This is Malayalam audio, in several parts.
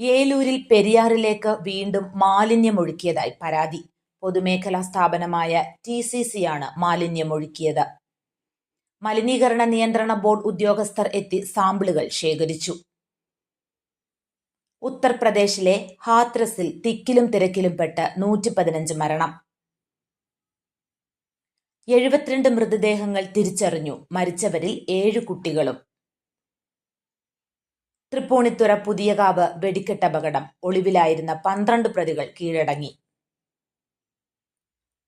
ഏലൂരിൽ പെരിയാറിലേക്ക് വീണ്ടും മാലിന്യമൊഴുക്കിയതായി പരാതി. പൊതുമേഖലാ സ്ഥാപനമായ ടി സി സിയാണ് മാലിന്യമൊഴുക്കിയത്. മലിനീകരണ നിയന്ത്രണ ബോർഡ് ഉദ്യോഗസ്ഥർ എത്തി സാമ്പിളുകൾ ശേഖരിച്ചു. ഉത്തർപ്രദേശിലെ ഹാത്രസിൽ തിക്കിലും തിരക്കിലും പെട്ട് നൂറ്റി പതിനഞ്ച് മരണം. എഴുപത്തിരണ്ട് മൃതദേഹങ്ങൾ തിരിച്ചറിഞ്ഞു. മരിച്ചവരിൽ ഏഴ് കുട്ടികളും തൃപ്പൂണിത്തുറ പുതിയകാവ് വെടിക്കെട്ടപകടം ഒളിവിലായിരുന്ന പന്ത്രണ്ട് പ്രതികൾ കീഴടങ്ങി.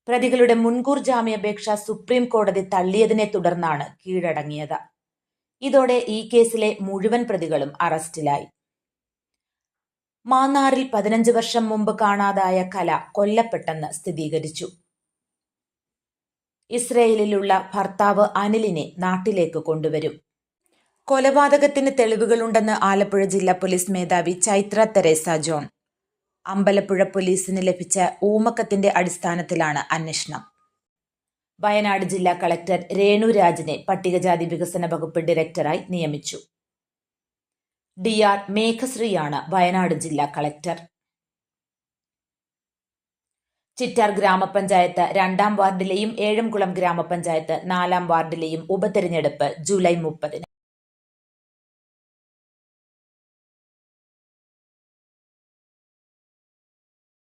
പ്രതികളുടെ മുൻകൂർ ജാമ്യാപേക്ഷ സുപ്രീം കോടതി തള്ളിയതിനെ തുടർന്നാണ് കീഴടങ്ങിയത്. ഇതോടെ ഈ കേസിലെ മുഴുവൻ പ്രതികളും അറസ്റ്റിലായി. മാന്നാറിൽ പതിനഞ്ച് വർഷം മുമ്പ് കാണാതായ കല കൊല്ലപ്പെട്ടെന്ന് സ്ഥിരീകരിച്ചു. ഇസ്രയേലിലുള്ള ഭർത്താവ് അനിലിനെ നാട്ടിലേക്ക് കൊണ്ടുവരും. കൊലപാതകത്തിന് തെളിവുകളുണ്ടെന്ന് ആലപ്പുഴ ജില്ലാ പോലീസ് മേധാവി ചൈത്ര തെരേസ ജോൺ. അമ്പലപ്പുഴ പോലീസിന് ലഭിച്ച ഊമക്കത്തിന്റെ അടിസ്ഥാനത്തിലാണ് അന്വേഷണം. വയനാട് ജില്ലാ കളക്ടർ രേണു രാജിനെ പട്ടികജാതി വികസന വകുപ്പ് ഡയറക്ടറായി നിയമിച്ചു. ഡി ആർ മേഘശ്രീയാണ് വയനാട് ജില്ലാ കളക്ടർ. ചിറ്റാർ ഗ്രാമപഞ്ചായത്ത് രണ്ടാം വാർഡിലെയും ഏഴംകുളം ഗ്രാമപഞ്ചായത്ത് നാലാം വാർഡിലെയും ഉപതെരഞ്ഞെടുപ്പ് ജൂലൈ മുപ്പതിന്.